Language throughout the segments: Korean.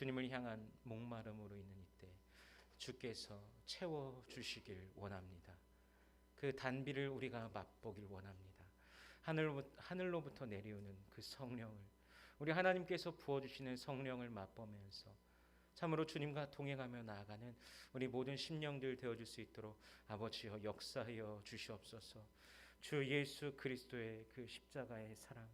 주님을 향한 목마름으로 있는 이때 주께서 채워 주시길 원합니다. 그 단비를 우리가 맛보길 원합니다. 하늘 하늘로 부터 내려오는 그 성령을 우리 하나님께서 부어 주시는 성령을 맛보면서 참으로 주님과 동행하며 나아가는 우리 모든 심령들 되어 줄 수 있도록 아버지여 역사하여 주시옵소서. 주 예수 그리스도의 그 십자가의 사랑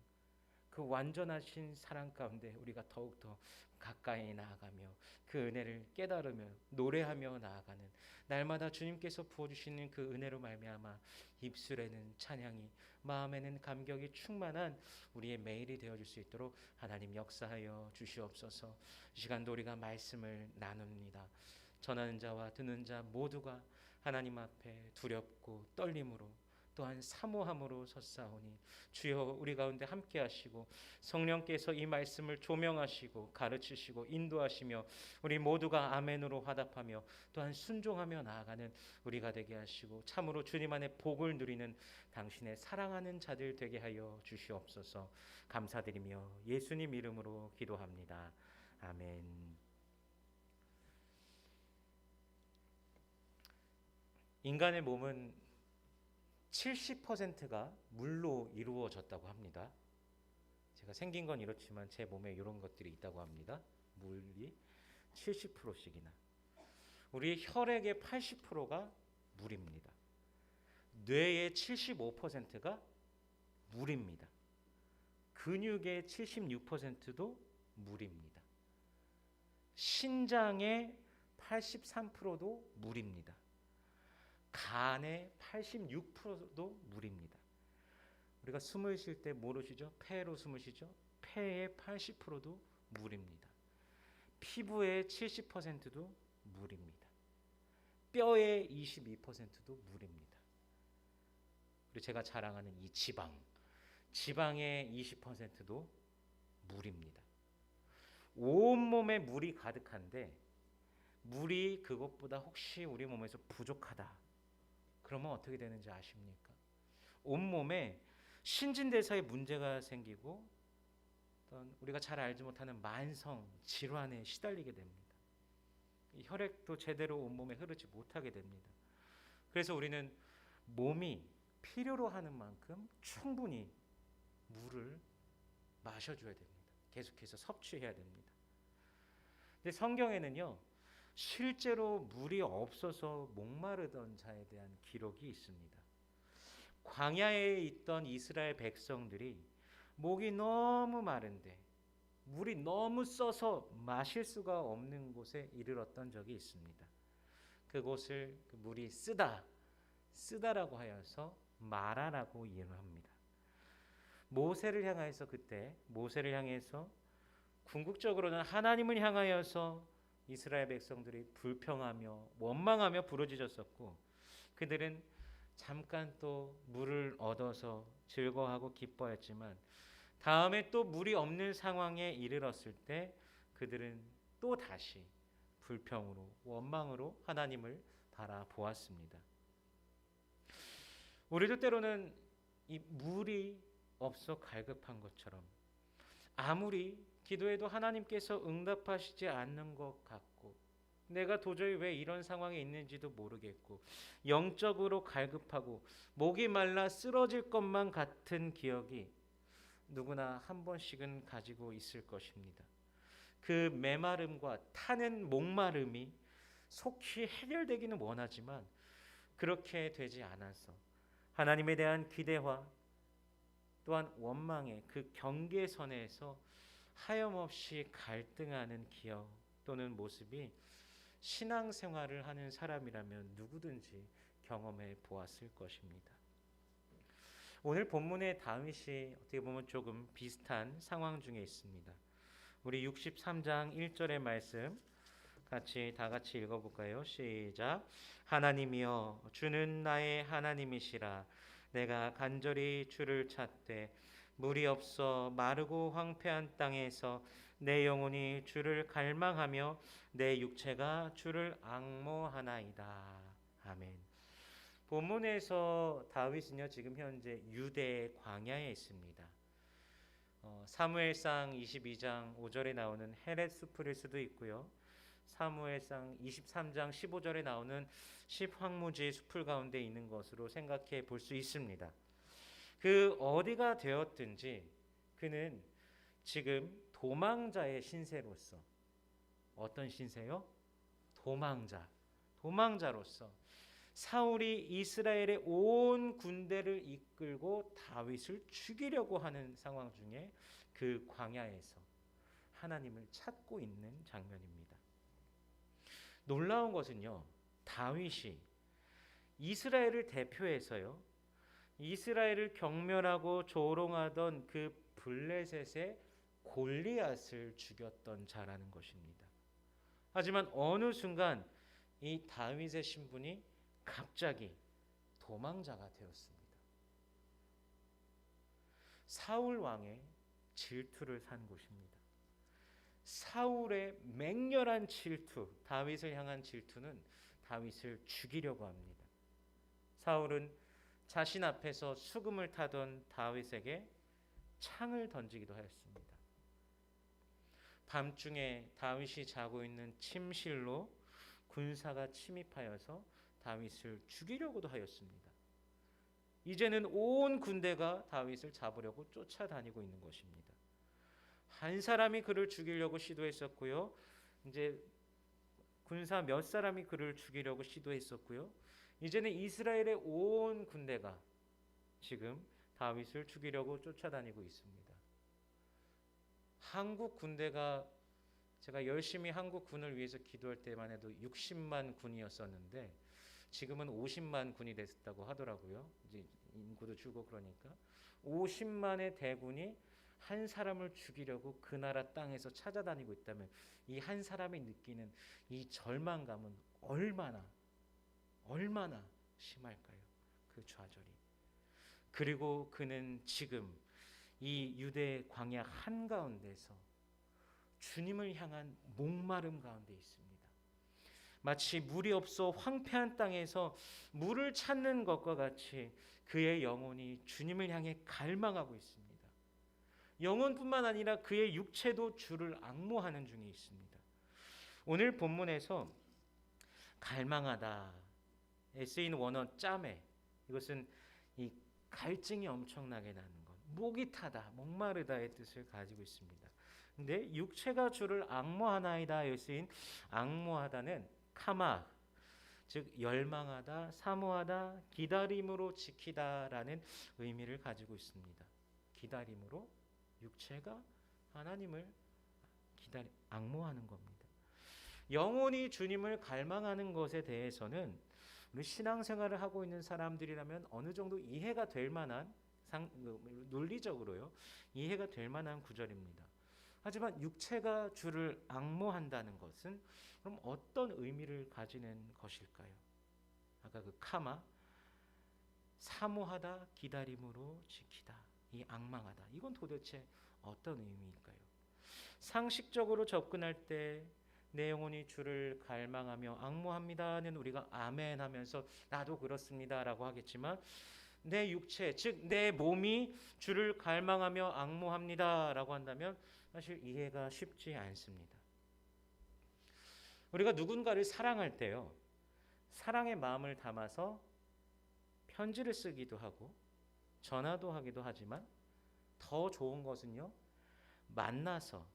그 완전하신 사랑 가운데 우리가 더욱더 가까이 나아가며 그 은혜를 깨달으며 노래하며 나아가는 날마다 주님께서 부어주시는 그 은혜로 말미암아 입술에는 찬양이 마음에는 감격이 충만한 우리의 매일이 되어줄 수 있도록 하나님 역사하여 주시옵소서. 이 시간도 우리가 말씀을 나눕니다. 전하는 자와 듣는 자 모두가 하나님 앞에 두렵고 떨림으로 또한 사모함으로 섰사오니 주여 우리 가운데 함께 하시고 성령께서 이 말씀을 조명하시고 가르치시고 인도하시며 우리 모두가 아멘으로 화답하며 또한 순종하며 나아가는 우리가 되게 하시고 참으로 주님 안에 복을 누리는 당신의 사랑하는 자들 되게 하여 주시옵소서 감사드리며 예수님 이름으로 기도합니다. 아멘. 인간의 몸은 70%가 물로 이루어졌다고 합니다. 제가 생긴 건 이렇지만 제 몸에 이런 것들이 있다고 합니다. 물이 70%씩이나. 우리 혈액의 80%가 물입니다. 뇌의 75%가 물입니다. 근육의 76%도 물입니다. 신장의 83%도 물입니다. 간의 86%도 물입니다. 우리가 숨을 쉴때 모르시죠? 폐로 숨을 쉬죠? 폐의 80%도 물입니다. 피부의 70%도 물입니다. 뼈의 22%도 물입니다. 그리고 제가 자랑하는 이 지방, 지방의 20%도 물입니다. 온몸에 물이 가득한데 물이 그것보다 혹시 우리 몸에서 부족하다. 그러면 어떻게 되는지 아십니까? 온몸에 신진대사에 문제가 생기고 어떤 우리가 잘 알지 못하는 만성 질환에 시달리게 됩니다. 혈액도 제대로 온몸에 흐르지 못하게 됩니다. 그래서 우리는 몸이 필요로 하는 만큼 충분히 물을 마셔줘야 됩니다. 계속해서 섭취해야 됩니다. 근데 성경에는요, 실제로 물이 없어서 목마르던 자에 대한 기록이 있습니다. 광야에 있던 이스라엘 백성들이 목이 너무 마른데 물이 너무 써서 마실 수가 없는 곳에 이르렀던 적이 있습니다. 그곳을 그 물이 쓰다, 쓰다라고 하여서 마라라고 이해합니다. 모세를 향하여서 그때 모세를 향해서 궁극적으로는 하나님을 향하여서 이스라엘 백성들이 불평하며 원망하며 부르짖었었고 그들은 잠깐 또 물을 얻어서 즐거워하고 기뻐했지만 다음에 또 물이 없는 상황에 이르렀을 때 그들은 또 다시 불평으로 원망으로 하나님을 바라보았습니다. 우리도 때로는 이 물이 없어 갈급한 것처럼 아무리 기도해도 하나님께서 응답하시지 않는 것 같고 내가 도저히 왜 이런 상황에 있는지도 모르겠고 영적으로 갈급하고 목이 말라 쓰러질 것만 같은 기억이 누구나 한 번씩은 가지고 있을 것입니다. 그 메마름과 타는 목마름이 속히 해결되기는 원하지만 그렇게 되지 않아서 하나님에 대한 기대와 또한 원망의 그 경계선에서 하염없이 갈등하는 기억 또는 모습이 신앙생활을 하는 사람이라면 누구든지 경험해 보았을 것입니다. 오늘 본문의 다윗이 어떻게 보면 조금 비슷한 상황 중에 있습니다. 우리 63장 1절의 말씀 같이 다 같이 읽어볼까요? 시작. 하나님이여 주는 나의 하나님이시라 내가 간절히 주를 찾되 물이 없어 마르고 황폐한 땅에서 내 영혼이 주를 갈망하며 내 육체가 주를 악모하나이다. 아멘. 본문에서 다윗은요 지금 현재 유대 광야에 있습니다. 어, 사무엘상 22장 5절에 나오는 헤렛 수풀일 수도 있고요. 사무엘상 23장 15절에 나오는 십황무지의 수풀 가운데 있는 것으로 생각해 볼 수 있습니다. 그 어디가 되었든지 그는 지금 도망자의 신세로서 어떤 신세요? 도망자. 도망자로서 사울이 이스라엘의 온 군대를 이끌고 다윗을 죽이려고 하는 상황 중에 그 광야에서 하나님을 찾고 있는 장면입니다. 놀라운 것은요. 다윗이 이스라엘을 대표해서요. 이스라엘을 경멸하고 조롱하던 그 블레셋의 골리앗을 죽였던 자라는 것입니다. 하지만 어느 순간 이 다윗의 신분이 갑자기 도망자가 되었습니다. 사울 왕의 질투를 산 곳입니다. 사울의 맹렬한 질투, 다윗을 향한 질투는 다윗을 죽이려고 합니다. 사울은 자신 앞에서 수금을 타던 다윗에게 창을 던지기도 하였습니다. 밤중에 다윗이 자고 있는 침실로 군사가 침입하여서 다윗을 죽이려고도 하였습니다. 이제는 온 군대가 다윗을 잡으려고 쫓아다니고 있는 것입니다. 한 사람이 그를 죽이려고 시도했었고요. 이제 군사 몇 사람이 그를 죽이려고 시도했었고요. 이제는 이스라엘의 온 군대가 지금 다윗을 죽이려고 쫓아다니고 있습니다. 한국 군대가 제가 열심히 한국 군을 위해서 기도할 때만 해도 60만 군이었었는데 지금은 50만 군이 됐다고 하더라고요. 이제 인구도 줄고 그러니까 50만의 대군이 한 사람을 죽이려고 그 나라 땅에서 찾아다니고 있다면 이 한 사람이 느끼는 이 절망감은 얼마나 얼마나 심할까요? 그 좌절이. 그리고 그는 지금 이 유대 광야 한가운데서 주님을 향한 목마름 가운데 있습니다. 마치 물이 없어 황폐한 땅에서 물을 찾는 것과 같이 그의 영혼이 주님을 향해 갈망하고 있습니다. 영혼뿐만 아니라 그의 육체도 주를 악모하는 중에 있습니다. 오늘 본문에서 갈망하다 에 쓰인 원어 짬에 이것은 이 갈증이 엄청나게 나는 것, 목이 타다, 목마르다의 뜻을 가지고 있습니다. 근데 육체가 주를 악모하나이다에 쓰인 악모하다는 카마 즉 열망하다, 사모하다, 기다림으로 지키다라는 의미를 가지고 있습니다. 기다림으로 육체가 하나님을 기다리 악모하는 겁니다. 영혼이 주님을 갈망하는 것에 대해서는 신앙생활을 하고 있는 사람들이라면 어느 정도 이해가 될 만한 상, 그, 논리적으로요 이해가 될 만한 구절입니다. 하지만 육체가 주를 악모한다는 것은 그럼 어떤 의미를 가지는 것일까요? 아까 그 카마 사모하다 기다림으로 지키다 이 악망하다 이건 도대체 어떤 의미일까요? 상식적으로 접근할 때 내 영혼이 주를 갈망하며 악모합니다는 우리가 아멘 하면서 나도 그렇습니다라고 하겠지만 내 육체 즉 내 몸이 주를 갈망하며 악모합니다라고 한다면 사실 이해가 쉽지 않습니다. 우리가 누군가를 사랑할 때요. 사랑의 마음을 담아서 편지를 쓰기도 하고 전화도 하기도 하지만 더 좋은 것은요. 만나서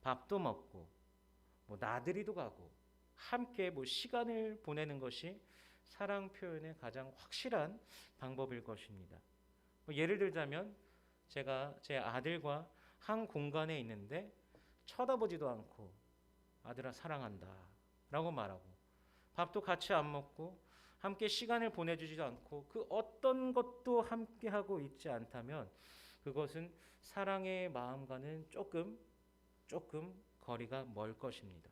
밥도 먹고 뭐 나들이도 가고 함께 뭐 시간을 보내는 것이 사랑 표현의 가장 확실한 방법일 것입니다. 뭐 예를 들자면 제가 제 아들과 한 공간에 있는데 쳐다보지도 않고 아들아 사랑한다 라고 말하고 밥도 같이 안 먹고 함께 시간을 보내주지도 않고 그 어떤 것도 함께 하고 있지 않다면 그것은 사랑의 마음과는 조금 조금 거리가 멀 것입니다.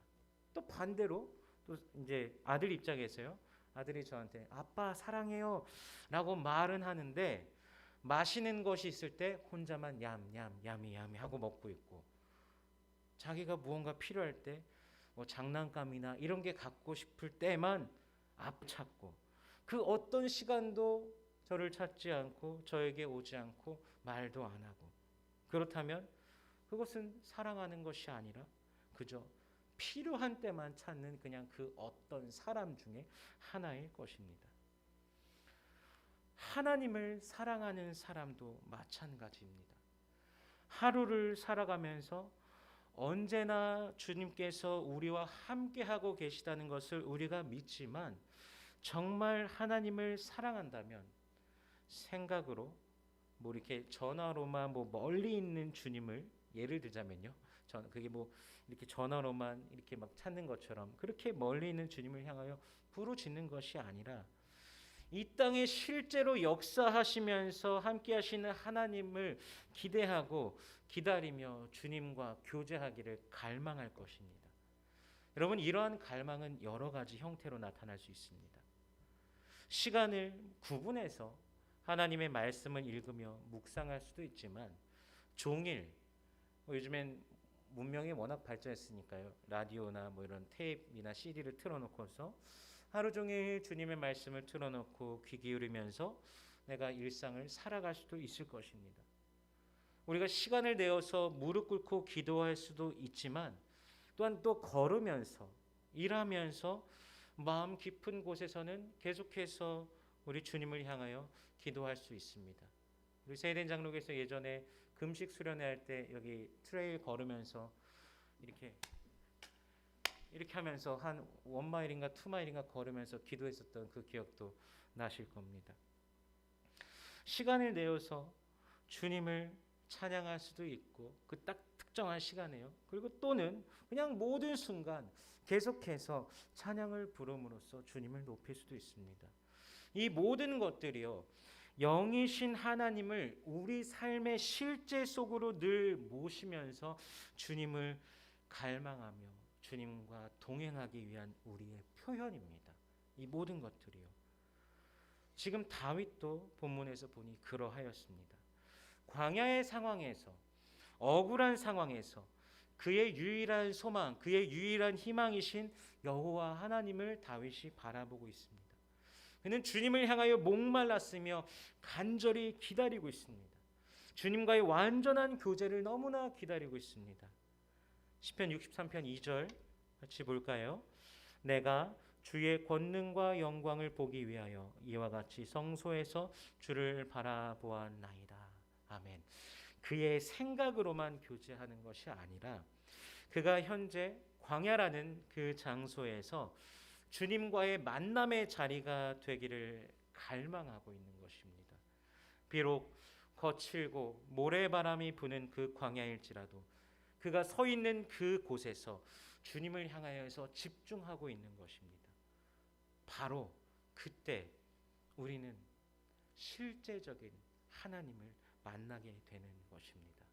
또 반대로 또 이제 아들 입장에서요. 아들이 저한테 아빠 사랑해요 라고 말은 하는데 마시는 것이 있을 때 혼자만 얌얌 야미 야미 하고 먹고 있고 자기가 무언가 필요할 때 뭐 장난감이나 이런 게 갖고 싶을 때만 앞 찾고 그 어떤 시간도 저를 찾지 않고 저에게 오지 않고 말도 안 하고 그렇다면 그것은 사랑하는 것이 아니라 그저 필요한 때만 찾는 그냥 그 어떤 사람 중에 하나일 것입니다. 하나님을 사랑하는 사람도 마찬가지입니다. 하루를 살아가면서 언제나 주님께서 우리와 함께하고 계시다는 것을 우리가 믿지만 정말 하나님을 사랑한다면 생각으로 뭐 이렇게 전화로만 뭐 멀리 있는 주님을 예를 들자면요. 전 그게 뭐 이렇게 전화로만 이렇게 막 찾는 것처럼 그렇게 멀리 있는 주님을 향하여 부르짖는 것이 아니라 이 땅에 실제로 역사하시면서 함께 하시는 하나님을 기대하고 기다리며 주님과 교제하기를 갈망할 것입니다. 여러분 이러한 갈망은 여러 가지 형태로 나타날 수 있습니다. 시간을 구분해서 하나님의 말씀을 읽으며 묵상할 수도 있지만 종일 뭐 요즘엔 문명이 워낙 발전했으니까요. 라디오나 뭐 이런 테이프나 CD를 틀어놓고서 하루 종일 주님의 말씀을 틀어놓고 귀 기울이면서 내가 일상을 살아갈 수도 있을 것입니다. 우리가 시간을 내어서 무릎 꿇고 기도할 수도 있지만 또한 또 걸으면서 일하면서 마음 깊은 곳에서는 계속해서 우리 주님을 향하여 기도할 수 있습니다. 우리 세된 장로께서 예전에 금식 수련회 할 때 여기 트레일 걸으면서 이렇게 이렇게 하면서 한 원마일인가 투마일인가 걸으면서 기도했었던 그 기억도 나실 겁니다. 시간을 내어서 주님을 찬양할 수도 있고 그 딱 특정한 시간에요. 그리고 또는 그냥 모든 순간 계속해서 찬양을 부름으로써 주님을 높일 수도 있습니다. 이 모든 것들이요. 영이신 하나님을 우리 삶의 실제 속으로 늘 모시면서 주님을 갈망하며 주님과 동행하기 위한 우리의 표현입니다. 이 모든 것들이요. 지금 다윗도 본문에서 보니 그러하였습니다. 광야의 상황에서 억울한 상황에서 그의 유일한 소망, 그의 유일한 희망이신 여호와 하나님을 다윗이 바라보고 있습니다. 그는 주님을 향하여 목말랐으며 간절히 기다리고 있습니다. 주님과의 완전한 교제를 너무나 기다리고 있습니다. 시편 63편 2절 같이 볼까요? 내가 주의 권능과 영광을 보기 위하여 이와 같이 성소에서 주를 바라보았나이다. 아멘. 그의 생각으로만 교제하는 것이 아니라 그가 현재 광야라는 그 장소에서 주님과의 만남의 자리가 되기를 갈망하고 있는 것입니다. 비록 거칠고 모래바람이 부는 그 광야일지라도 그가 서 있는 그 곳에서 주님을 향하여서 집중하고 있는 것입니다. 바로 그때 우리는 실제적인 하나님을 만나게 되는 것입니다.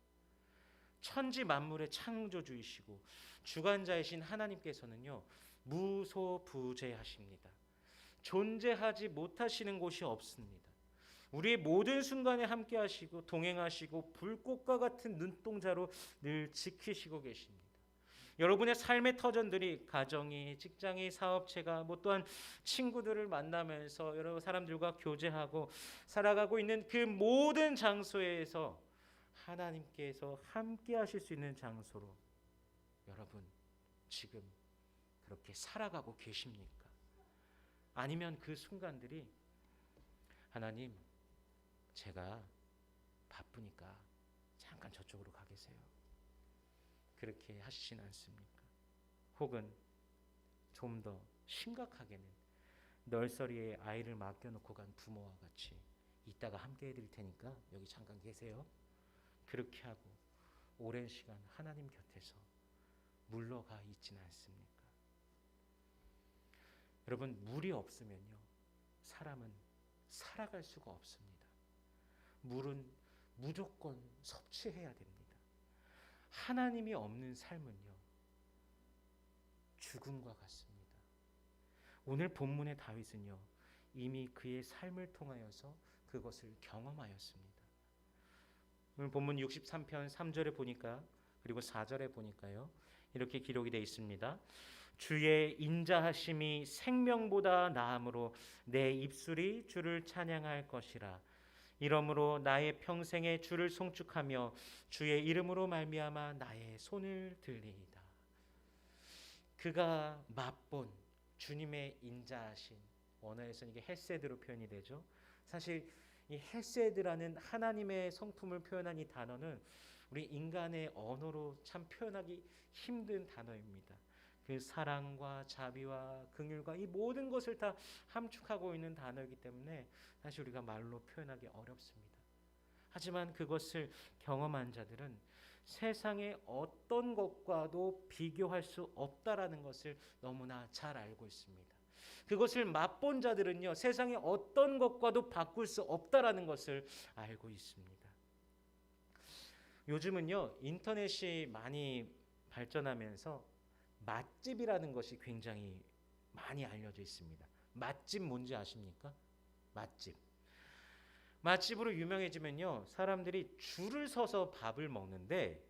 천지 만물의 창조주이시고 주관자이신 하나님께서는요 무소부재하십니다. 존재하지 못하시는 곳이 없습니다. 우리의 모든 순간에 함께 하시고 동행하시고 불꽃과 같은 눈동자로 늘 지키시고 계십니다. 여러분의 삶의 터전들이 가정이, 직장이, 사업체가 뭐 또한 친구들을 만나면서 여러 사람들과 교제하고 살아가고 있는 그 모든 장소에서 하나님께서 함께 하실 수 있는 장소로 여러분 지금 그렇게 살아가고 계십니까? 아니면 그 순간들이 하나님 제가 바쁘니까 잠깐 저쪽으로 가 계세요. 그렇게 하시진 않습니까? 혹은 좀 더 심각하게는 널서리에 아이를 맡겨놓고 간 부모와 같이 이따가 함께 해드릴 테니까 여기 잠깐 계세요. 그렇게 하고 오랜 시간 하나님 곁에서 물러가 있지는 않습니까? 여러분 물이 없으면요 사람은 살아갈 수가 없습니다. 물은 무조건 섭취해야 됩니다. 하나님이 없는 삶은요 죽음과 같습니다. 오늘 본문의 다윗은요 이미 그의 삶을 통하여서 그것을 경험하였습니다. 오늘 본문 63편 3절에 보니까 그리고 4절에 보니까요 이렇게 기록이 되어 있습니다. 주의 인자하심이 생명보다 나음으로 내 입술이 주를 찬양할 것이라. 이러므로 나의 평생에 주를 송축하며 주의 이름으로 말미암아 나의 손을 들리이다. 그가 맛본 주님의 인자하신 원어에서는 이게 헬세드로 표현이 되죠. 사실 이 헬세드라는 하나님의 성품을 표현한 이 단어는 우리 인간의 언어로 참 표현하기 힘든 단어입니다. 그 사랑과 자비와 긍휼과 이 모든 것을 다 함축하고 있는 단어이기 때문에 사실 우리가 말로 표현하기 어렵습니다. 하지만 그것을 경험한 자들은 세상의 어떤 것과도 비교할 수 없다라는 것을 너무나 잘 알고 있습니다. 그것을 맛본 자들은요, 세상의 어떤 것과도 바꿀 수 없다라는 것을 알고 있습니다. 요즘은요, 인터넷이 많이 발전하면서 맛집이라는 것이 굉장히 많이 알려져 있습니다. 맛집 뭔지 아십니까? 맛집. 맛집으로 유명해지면요, 사람들이 줄을 서서 밥을 먹는데,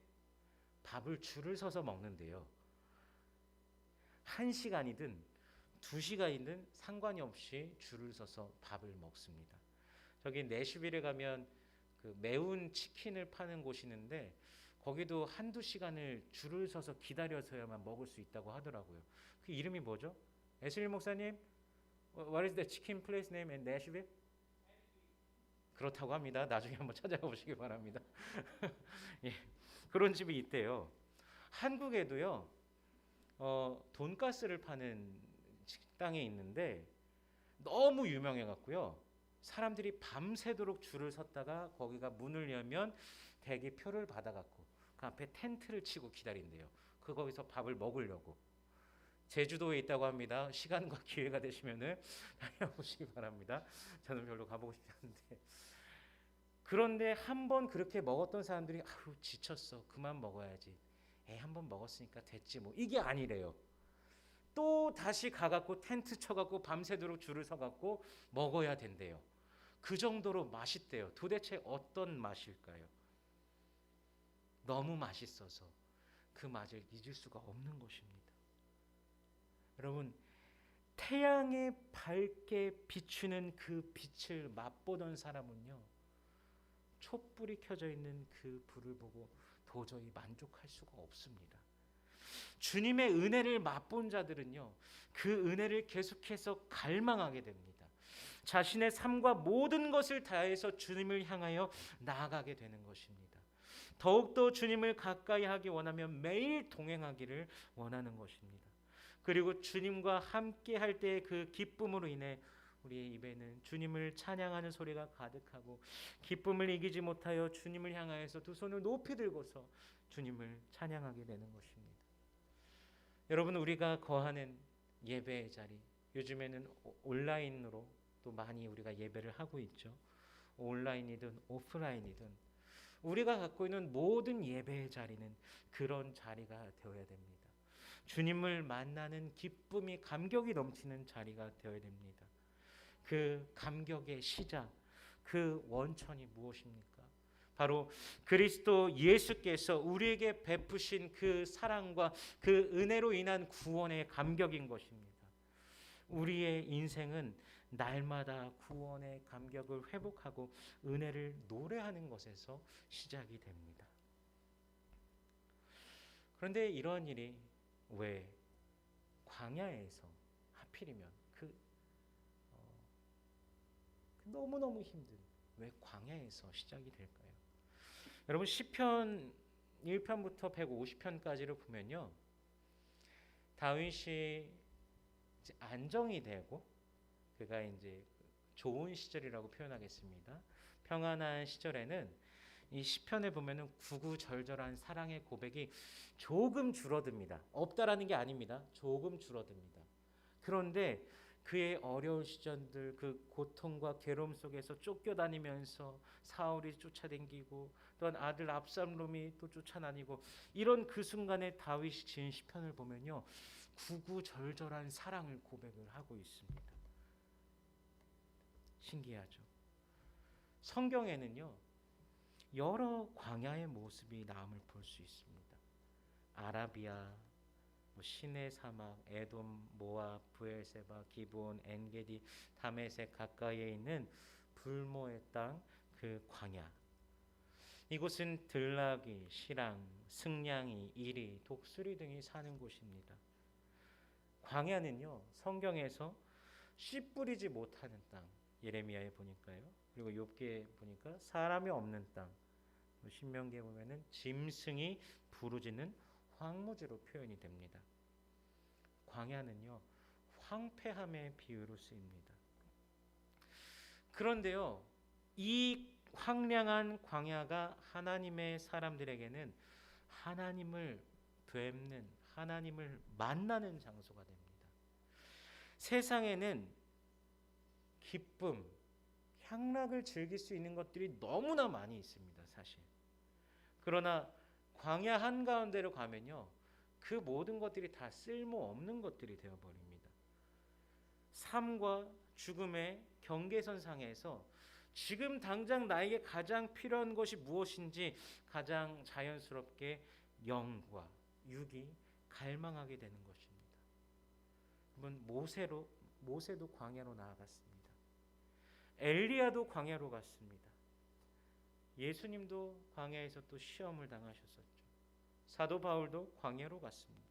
밥을 줄을 서서 먹는데요. 한 시간이든 두 시간이든 상관이 없이 줄을 서서 밥을 먹습니다. 저기 내슈빌에 가면 그 매운 치킨을 파는 곳이 있는데 거기도 한두 시간을 줄을 서서 기다려서야만 먹을 수 있다고 하더라고요. 그 이름이 뭐죠? 에슬리 목사님, what is the chicken place name in Nashville? 그렇다고 합니다. 나중에 한번 찾아가 보시기 바랍니다. 예, 그런 집이 있대요. 한국에도요, 어, 돈가스를 파는 식당에 있는데 너무 유명해 갖고요. 사람들이 밤새도록 줄을 섰다가 거기가 문을 열면 대기 표를 받아 갖고 그 앞에 텐트를 치고 기다린대요. 그 거기서 밥을 먹으려고. 제주도에 있다고 합니다. 시간과 기회가 되시면은 다녀보시기 바랍니다. 저는 별로 가보고 싶지 않은데. 그런데 한 번 그렇게 먹었던 사람들이 아유 지쳤어 그만 먹어야지. 에 한번 먹었으니까 됐지 뭐 이게 아니래요. 또 다시 가갖고 텐트 쳐갖고 밤새도록 줄을 서갖고 먹어야 된대요. 그 정도로 맛있대요. 도대체 어떤 맛일까요? 너무 맛있어서 그 맛을 잊을 수가 없는 것입니다. 여러분, 태양에 밝게 비추는 그 빛을 맛보던 사람은요, 촛불이 켜져 있는 그 불을 보고 도저히 만족할 수가 없습니다. 주님의 은혜를 맛본 자들은요, 그 은혜를 계속해서 갈망하게 됩니다. 자신의 삶과 모든 것을 다해서 주님을 향하여 나아가게 되는 것입니다. 더욱더 주님을 가까이 하기 원하면 매일 동행하기를 원하는 것입니다. 그리고 주님과 함께 할 때의 그 기쁨으로 인해 우리의 입에는 주님을 찬양하는 소리가 가득하고 기쁨을 이기지 못하여 주님을 향하여서 두 손을 높이 들고서 주님을 찬양하게 되는 것입니다. 여러분 우리가 거하는 예배의 자리 요즘에는 온라인으로 또 많이 우리가 예배를 하고 있죠. 온라인이든 오프라인이든 우리가 갖고 있는 모든 예배의 자리는 그런 자리가 되어야 됩니다. 주님을 만나는 기쁨이 감격이 넘치는 자리가 되어야 됩니다. 그 감격의 시작, 그 원천이 무엇입니까? 바로 그리스도 예수께서 우리에게 베푸신 그 사랑과 그 은혜로 인한 구원의 감격인 것입니다. 우리의 인생은 날마다 구원의 감격을 회복하고 은혜를 노래하는 것에서 시작이 됩니다. 그런데 이런 일이 왜 광야에서 하필이면 그 어, 너무 너무 힘든 왜 광야에서 시작이 될까요? 여러분 시편 1편부터 150편까지를 보면요. 다윗이 안정이 되고 그가 이제 좋은 시절이라고 표현하겠습니다. 평안한 시절에는 이 시편에 보면은 구구절절한 사랑의 고백이 조금 줄어듭니다. 없다라는 게 아닙니다. 조금 줄어듭니다. 그런데 그의 어려운 시절들 그 고통과 괴로움 속에서 쫓겨다니면서 사울이 쫓아댕기고 또한 아들 압살롬이 또 쫓아다니고 이런 그 순간에 다윗이 지은 시편을 보면요 구구절절한 사랑을 고백을 하고 있습니다. 신기하죠. 성경에는요 여러 광야의 모습이 남을 볼 수 있습니다. 아라비아, 뭐 시내 사막, 에돔, 모압, 부엘세바, 기브온, 엔게디, 다메섹 가까이에 있는 불모의 땅, 그 광야. 이곳은 들나귀, 시랑, 승냥이, 이리, 독수리 등이 사는 곳입니다. 광야는요 성경에서 씨 뿌리지 못하는 땅 예레미야에 보니까요 그리고 욥기에 보니까 사람이 없는 땅 신명기에 보면은 짐승이 부르짖는 황무지로 표현이 됩니다. 광야는요 황폐함의 비유로 쓰입니다. 그런데요 이 황량한 광야가 하나님의 사람들에게는 하나님을 뵙는 하나님을 만나는 장소가 됩니다. 세상에는 기쁨, 향락을 즐길 수 있는 것들이 너무나 많이 있습니다, 사실. 그러나 광야 한가운데로 가면요. 그 모든 것들이 다 쓸모없는 것들이 되어 버립니다. 삶과 죽음의 경계선 상에서 지금 당장 나에게 가장 필요한 것이 무엇인지 가장 자연스럽게 영과 육이 갈망하게 되는 것입니다. 여러분 모세로 모세도 광야로 나아갔습니다. 엘리야도 광야로 갔습니다. 예수님도 광야에서 또 시험을 당하셨었죠. 사도 바울도 광야로 갔습니다.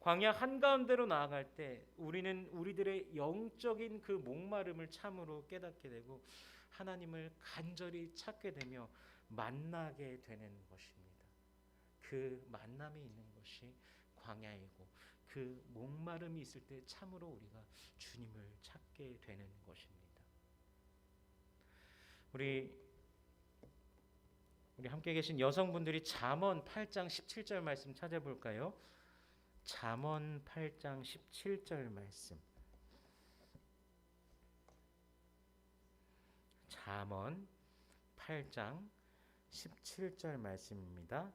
광야 한가운데로 나아갈 때 우리는 우리들의 영적인 그 목마름을 참으로 깨닫게 되고 하나님을 간절히 찾게 되며 만나게 되는 것입니다. 그 만남이 있는 것이 광야이고 그 목마름이 있을 때 참으로 우리가 주님을 찾게 되는 것입니다. 우리 우리 함께 계신 여성분들이 잠언 8장 17절 말씀 찾아볼까요? 잠언 8장 17절 말씀. 잠언 8장 17절 말씀입니다.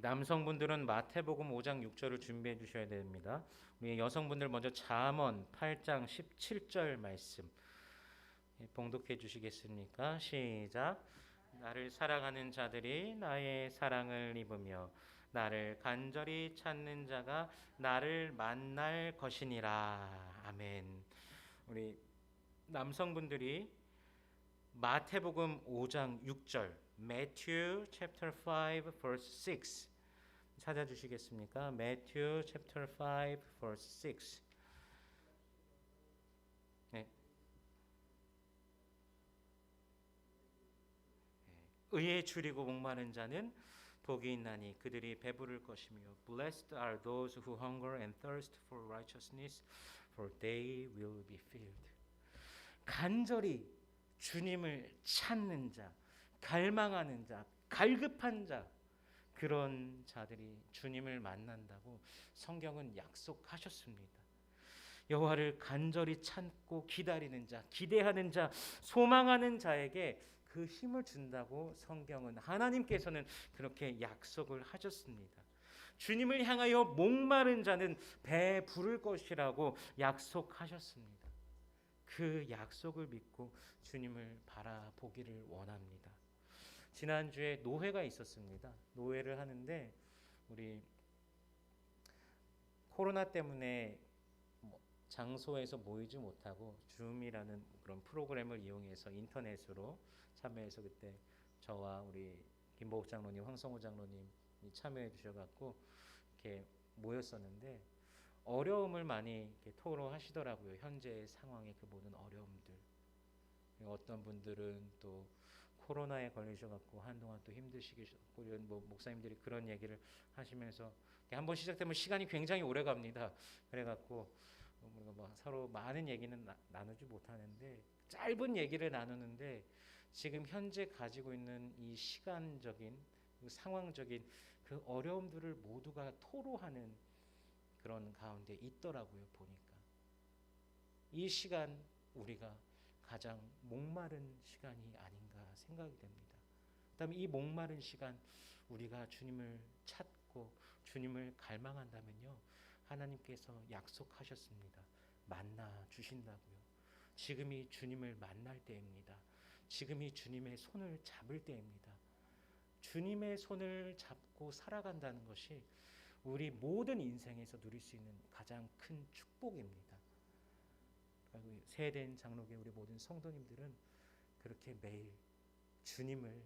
남성분들은 마태복음 5장 6절을 준비해 주셔야 됩니다. 우리 여성분들 먼저 잠언 8장 17절 말씀 예, 봉독해 주시겠습니까? 시작. 나를 사랑하는 자들이 나의 사랑을 입으며 나를 간절히 찾는 자가 나를 만날 것이니라. 아멘. 우리 남성분들이 마태복음 5장 6절 Matthew chapter 5 verse 6 찾아주시겠습니까? Matthew chapter 5 verse 6 네. 의에 줄이고 목마른 자는 복이 있나니 그들이 배부를 것이며 Blessed are those who hunger and thirst for righteousness for they will be filled 간절히 주님을 찾는 자 갈망하는 자, 갈급한 자 그런 자들이 주님을 만난다고 성경은 약속하셨습니다. 여호와를 간절히 찾고 기다리는 자, 기대하는 자, 소망하는 자에게 그 힘을 준다고 성경은 하나님께서는 그렇게 약속을 하셨습니다. 주님을 향하여 목마른 자는 배 부를 것이라고 약속하셨습니다. 그 약속을 믿고 주님을 바라보기를 원합니다. 지난주에 노회가 있었습니다. 노회를 하는데 우리 코로나 때문에 뭐 장소에서 모이지 못하고 줌이라는 그런 프로그램을 이용해서 인터넷으로 참여해서 그때 저와 우리 김보욱 장로님, 황성호 장로님이 참여해 주셔갖고 이렇게 모였었는데 어려움을 많이 토로하시더라고요. 현재 상황의 그 모든 어려움들. 어떤 분들은 또 코로나에 걸리셔갖고 한동안 또 힘드시겠고 이런 뭐 목사님들이 그런 얘기를 하시면서 한 번 시작되면 시간이 굉장히 오래 갑니다. 그래갖고 뭐 서로 많은 얘기는 나, 나누지 못하는데 짧은 얘기를 나누는데 지금 현재 가지고 있는 이 시간적인 그 상황적인 그 어려움들을 모두가 토로하는 그런 가운데 있더라고요 보니까 이 시간 우리가 가장 목마른 시간이 아닌가 생각이 됩니다. 그다음에 이 목마른 시간 우리가 주님을 찾고 주님을 갈망한다면요. 하나님께서 약속하셨습니다. 만나 주신다고요. 지금이 주님을 만날 때입니다. 지금이 주님의 손을 잡을 때입니다. 주님의 손을 잡고 살아간다는 것이 우리 모든 인생에서 누릴 수 있는 가장 큰 축복입니다. 세된 장로교 우리 모든 성도님들은 그렇게 매일 주님을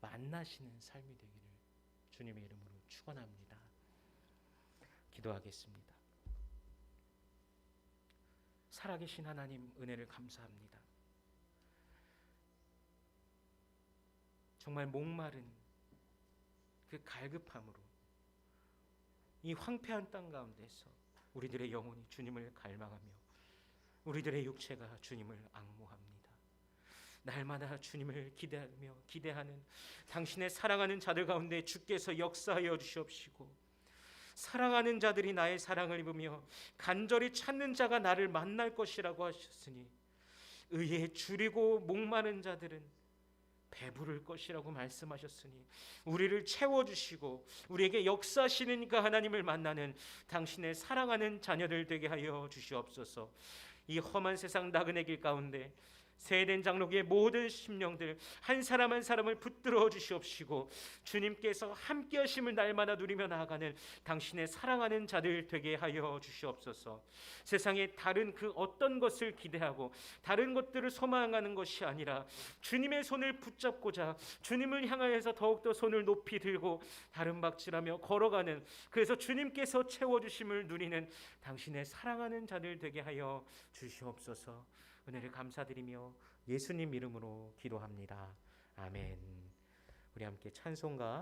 만나시는 삶이 되기를 주님의 이름으로 축원합니다. 기도하겠습니다. 살아계신 하나님 은혜를 감사합니다. 정말 목마른 그 갈급함으로 이 황폐한 땅 가운데서 우리들의 영혼이 주님을 갈망하며 우리들의 육체가 주님을 악모합니다. 날마다 주님을 기대하며 기대하는 당신의 사랑하는 자들 가운데 주께서 역사하여 주시옵시고 사랑하는 자들이 나의 사랑을 입으며 간절히 찾는 자가 나를 만날 것이라고 하셨으니 의에 줄이고 목마른 자들은 배부를 것이라고 말씀하셨으니 우리를 채워 주시고 우리에게 역사하시는 그 하나님을 만나는 당신의 사랑하는 자녀들 되게 하여 주시옵소서. 이 험한 세상 나그네 길 가운데 세된 장로교의 모든 심령들 한 사람 한 사람을 붙들어 주시옵시고 주님께서 함께 하심을 날마다 누리며 나아가는 당신의 사랑하는 자들 되게 하여 주시옵소서. 세상에 다른 그 어떤 것을 기대하고 다른 것들을 소망하는 것이 아니라 주님의 손을 붙잡고자 주님을 향하여서 더욱더 손을 높이 들고 다른 박질하며 걸어가는 그래서 주님께서 채워 주심을 누리는 당신의 사랑하는 자들 되게 하여 주시옵소서. 은혜를 감사드리며 예수님 이름으로 기도합니다. 아멘. 우리 함께 찬송가